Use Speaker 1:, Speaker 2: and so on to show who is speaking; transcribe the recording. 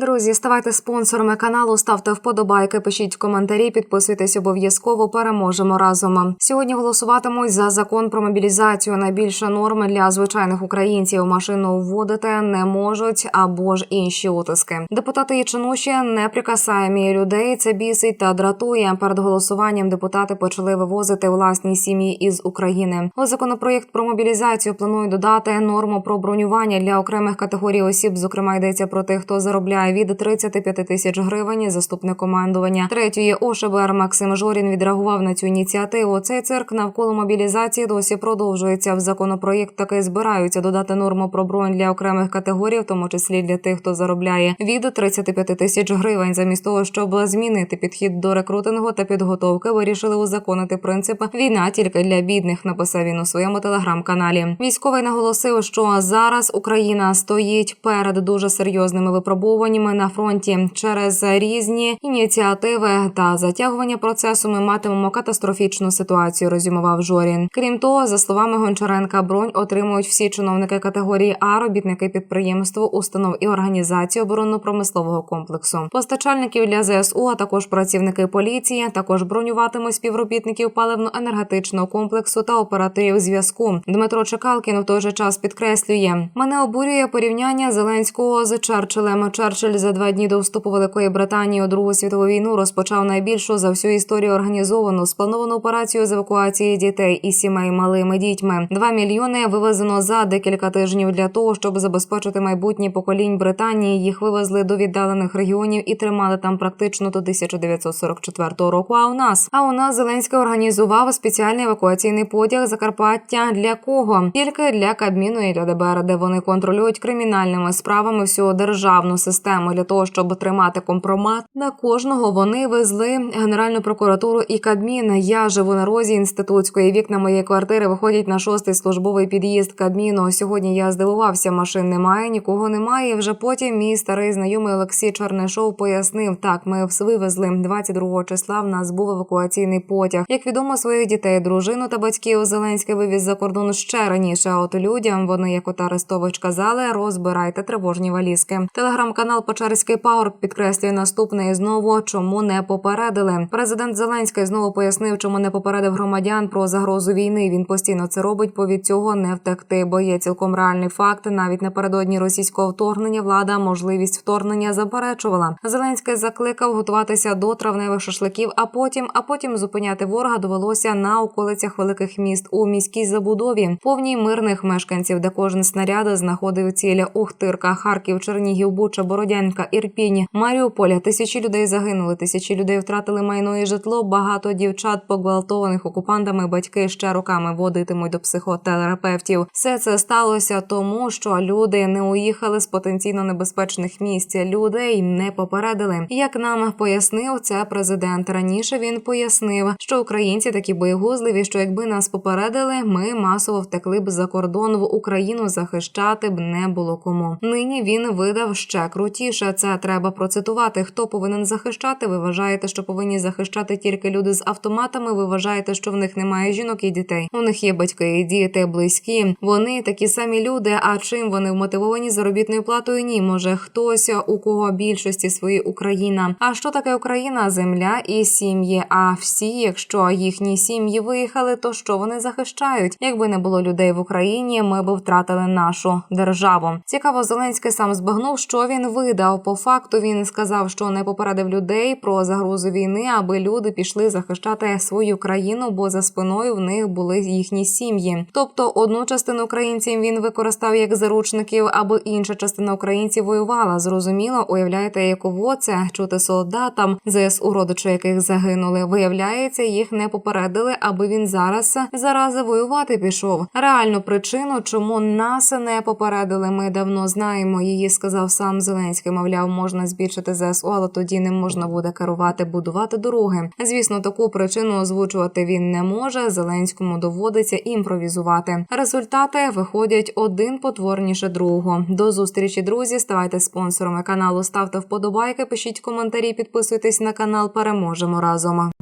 Speaker 1: Друзі, ставайте спонсорами каналу, ставте вподобайки, пишіть коментарі, підписуйтесь обов'язково. Переможемо разом. Сьогодні голосуватимуть за закон про мобілізацію. Найбільше норми для звичайних українців машину вводити не можуть або ж інші утиски. Депутати і чинуші неприкасаємі людей. Це бісить та дратує. Перед голосуванням депутати почали вивозити власні сім'ї із України. У законопроєкт про мобілізацію планують додати норму про бронювання для окремих категорій осіб. Зокрема, йдеться про тих, хто заробляє від 35 тисяч гривень. Заступник командування третьої ОШБР Максим Жорін відреагував на цю ініціативу. Цей цирк навколо мобілізації досі продовжується. В законопроєкт таки збираються додати норму про бронь для окремих категорій, в тому числі для тих, хто заробляє від 35 тисяч гривень. Замість того, щоб змінити підхід до рекрутингу та підготовки, вирішили узаконити принцип війна тільки для бідних. Написав він у своєму телеграм-каналі. Військовий наголосив, що зараз Україна стоїть перед дуже серйозними випробуваннями на фронті через різні ініціативи та затягування процесу. Ми матимемо катастрофічну ситуацію. Резюмував Жорін. Крім того, за словами Гончаренка, бронь отримують всі чиновники категорії А, робітники підприємств, установ і організацій оборонно-промислового комплексу, постачальників для ЗСУ, а також працівники поліції. Також бронюватимуть співробітників паливно-енергетичного комплексу та операторів зв'язку. Дмитро Чекалкін в той же час підкреслює: мене обурює порівняння Зеленського з Черчиллем. Черчилль за два дні до вступу Великої Британії у Другу світову війну розпочав найбільшу за всю історію організовану сплановану операцію з евакуації дітей і сімей малими дітьми. Два мільйони вивезено за декілька тижнів для того, щоб забезпечити майбутнє поколінь Британії. Їх вивезли до віддалених регіонів і тримали там практично до 1944 року. А у нас а у нас Зеленський організував спеціальний евакуаційний потяг Закарпаття для кого? Тільки для Кабміну і для ДБР, де вони контролюють кримінальними справами всю державну систему для того, щоб тримати компромат на кожного. Вони везли Генеральну прокуратуру і Кабмін. Я живу на розі інститутської. Вікна моєї квартири виходять на шостий службовий під'їзд Кабміну. Сьогодні я здивувався, машин немає, нікого немає. Вже потім мій старий знайомий Олексій Чернишов пояснив: так, ми вивезли 22 числа. В нас був евакуаційний потяг. Як відомо, своїх дітей, дружину та батьків Зеленський вивіз за кордон ще раніше. А От людям вони, як от Арестович казали, розбирайте тривожні валізки. Телеграм-канал Печерський Пауер підкреслює наступне і знову, чому не попередили. Президент Зеленський знову пояснив, чому не попередив громадян про загрозу війни. Він постійно це робить, бо від цього не втекти. Бо є цілком реальний факт. Навіть напередодні російського вторгнення влада можливість вторгнення заперечувала. Зеленський закликав готуватися до травневих шашликів, а потім, а потім зупиняти ворога довелося на околицях великих міст у міській забудові, повній мирних мешканців, де кожен снаряд знаходив ціля Ухтирка, Харків, Чернігів, Буча, Бородянка, Ірпінь, Маріуполя. Тисячі людей загинули, тисячі людей втратили майно і житло. Багато дівчат погвалтованих окупантами. Батьки ще роками водитимуть до психотерапевтів. Все це сталося тому, що люди не уїхали з потенційно небезпечних місць. Людей не попередили. Як нам пояснив це президент раніше. Він пояснив, що українці такі боєгузливі, що якби нас попередили, ми масово втекли б за кордон в Україну. Захищати б не було кому. Нині він видав ще крутіше. Це треба процитувати. Хто повинен захищати? Ви вважаєте, що повинні захищати тільки люди з автоматами? Ви вважаєте, що в них немає жінок і дітей? У них є батьки і діти, близькі. Вони такі самі люди. А чим вони вмотивовані заробітною платою? Ні, може хтось у кого більшості свої Україна. А що таке Україна? Земля і сім'ї. А всі, якщо їхні сім'ї виїхали, то що вони захищають? Якби не було людей в Україні, ми б втратили нашу державу. Цікаво, Зеленський сам збагнув, що він видав. По факту він сказав, що не попередив людей про загрозу війни, аби люди пішли захищати свою країну, бо за спиною в них були їхні сім'ї. Тобто, одну частину українців він використав як заручників, аби інша частина українців воювала. Зрозуміло, уявляєте, яково це чути солдатам, ЗСУ родичі яких загинули. Виявляється, їх не попередили, аби він зараз зарази воювати пішов. Реальну причину, чому нас не попередили, ми давно знаємо. Її сказав сам Зеленський. Мовляв, можна збільшити ЗСУ, але тоді не можна буде керувати, будувати дороги. Звісно, таку причину озвучувати він не може. Зеленському доводиться імпровізувати. Результати виходять один потворніше другого. До зустрічі, друзі. Ставайте спонсорами каналу, ставте вподобайки, пишіть коментарі, підписуйтесь на канал. Переможемо разом.